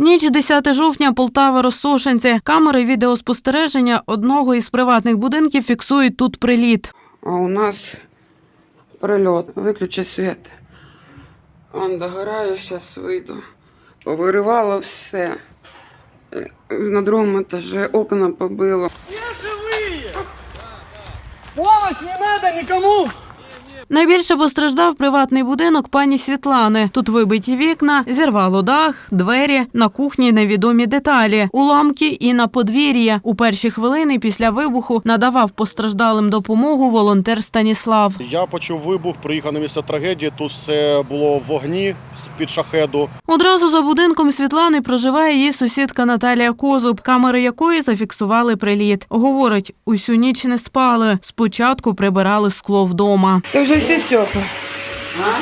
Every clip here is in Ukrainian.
Ніч 10 жовтня, Полтава, Розсошенці. Камери відеоспостереження одного із приватних будинків фіксують тут приліт. А у нас прильот. Виключи світ. Он догорає, зараз вийду. Повиривало все. На другому етажі окна побило. Помощь не надо никому! Найбільше постраждав приватний будинок пані Світлани. Тут вибиті вікна, зірвало дах, двері, на кухні невідомі деталі, уламки і на подвір'ї. У перші хвилини після вибуху надавав постраждалим допомогу волонтер Станіслав. Я почув вибух, приїхав на місце трагедії. Тут все було в вогні з-під шахеду. Одразу за будинком Світлани проживає її сусідка Наталія Козуб, камери якої зафіксували приліт. Говорить, усю ніч не спали. Спочатку прибирали скло вдома. Вже всі стекла. А?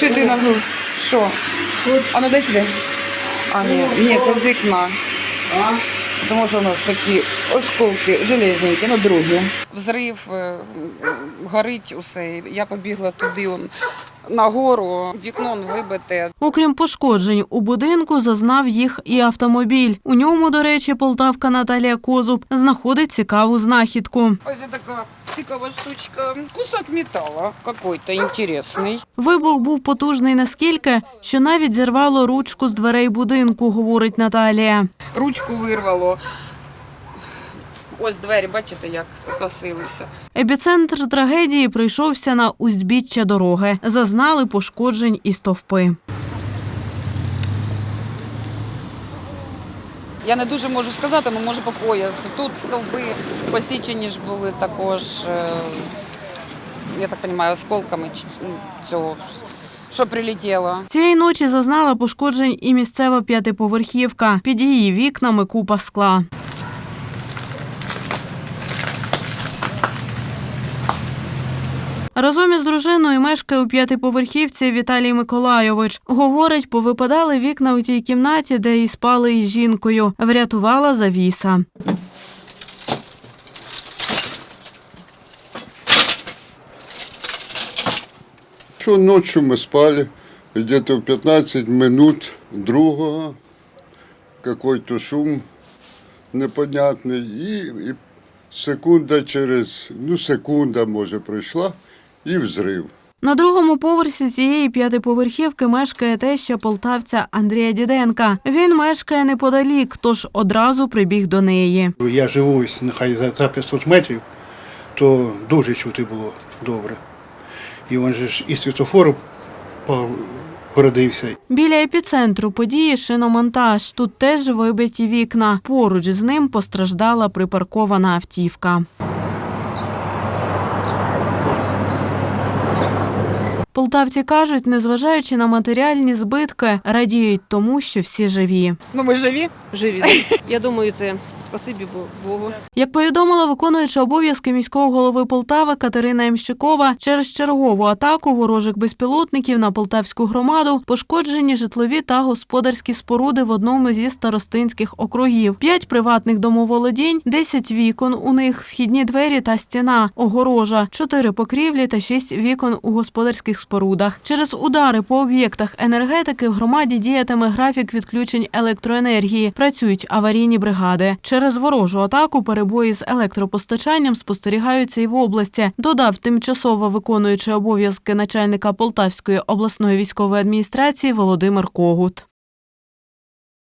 Сюди на гру. Що? А ну дай сюди. А, ні, ні, це з вікна. А? Тому що у нас такі осколки железненькі, ну другі. Взрив, е, горить усе. Я побігла туди он, нагору, вікно он вибите. Окрім пошкоджень, у будинку зазнав їх і автомобіль. У ньому, до речі, полтавка Наталія Козуб знаходить цікаву знахідку. Ось така цікава штучка. Кусок металу какой-то інтересний. Вибух був потужний наскільки, що навіть зірвало ручку з дверей будинку, говорить Наталія. Ручку вирвало. Ось двері, бачите, як покосилися. Епіцентр трагедії прийшовся на узбіччя дороги. Зазнали пошкоджень і стовпи. Я не дуже можу сказати, але може по пояс. Тут стовби посічені ж були також, е, я так розумію, осколками ну, цього, що прилетіло. Цієї ночі зазнала пошкоджень і місцева п'ятиповерхівка. Під її вікнами купа скла. Разом із дружиною мешкає у п'ятиповерхівці Віталій Миколайович. Говорить, повипадали вікна у тій кімнаті, де і спали із жінкою. Врятувала завіса. Что ночью мы спали, в 15 минут другого, какой-то шум непонятный, и, и секунда через, ну секунда, може, пройшла, і взрив. На другому поверсі цієї п'ятиповерхівки мешкає теща полтавця Андрія Діденка. Він мешкає неподалік, тож одразу прибіг до неї. Я живу ось нехай за за 500 метрів, то дуже чути було добре. І він же ж і світофор погородився, Біля епіцентру події шиномонтаж. Тут теж вибиті вікна. Поруч з ним постраждала припаркована автівка. Полтавці кажуть, незважаючи на матеріальні збитки, радіють тому, що всі живі. Ну ми живі. живі. Я думаю, це спасибі Богу. Як повідомила виконуюча обов'язки міського голови Полтави Катерина Ямщикова, через чергову атаку ворожих безпілотників на полтавську громаду пошкоджені житлові та господарські споруди в одному зі старостинських округів. П'ять приватних домоволодінь, 10 вікон у них, вхідні двері та стіна, огорожа, чотири покрівлі та шість вікон у господарських спорудах. Через удари по об'єктах енергетики в громаді діятиме графік відключень електроенергії. Працюють аварійні бригади. Через ворожу атаку перебої з електропостачанням спостерігаються і в області. Додав тимчасово виконуючий обов'язки начальника Полтавської обласної військової адміністрації Володимир Когут.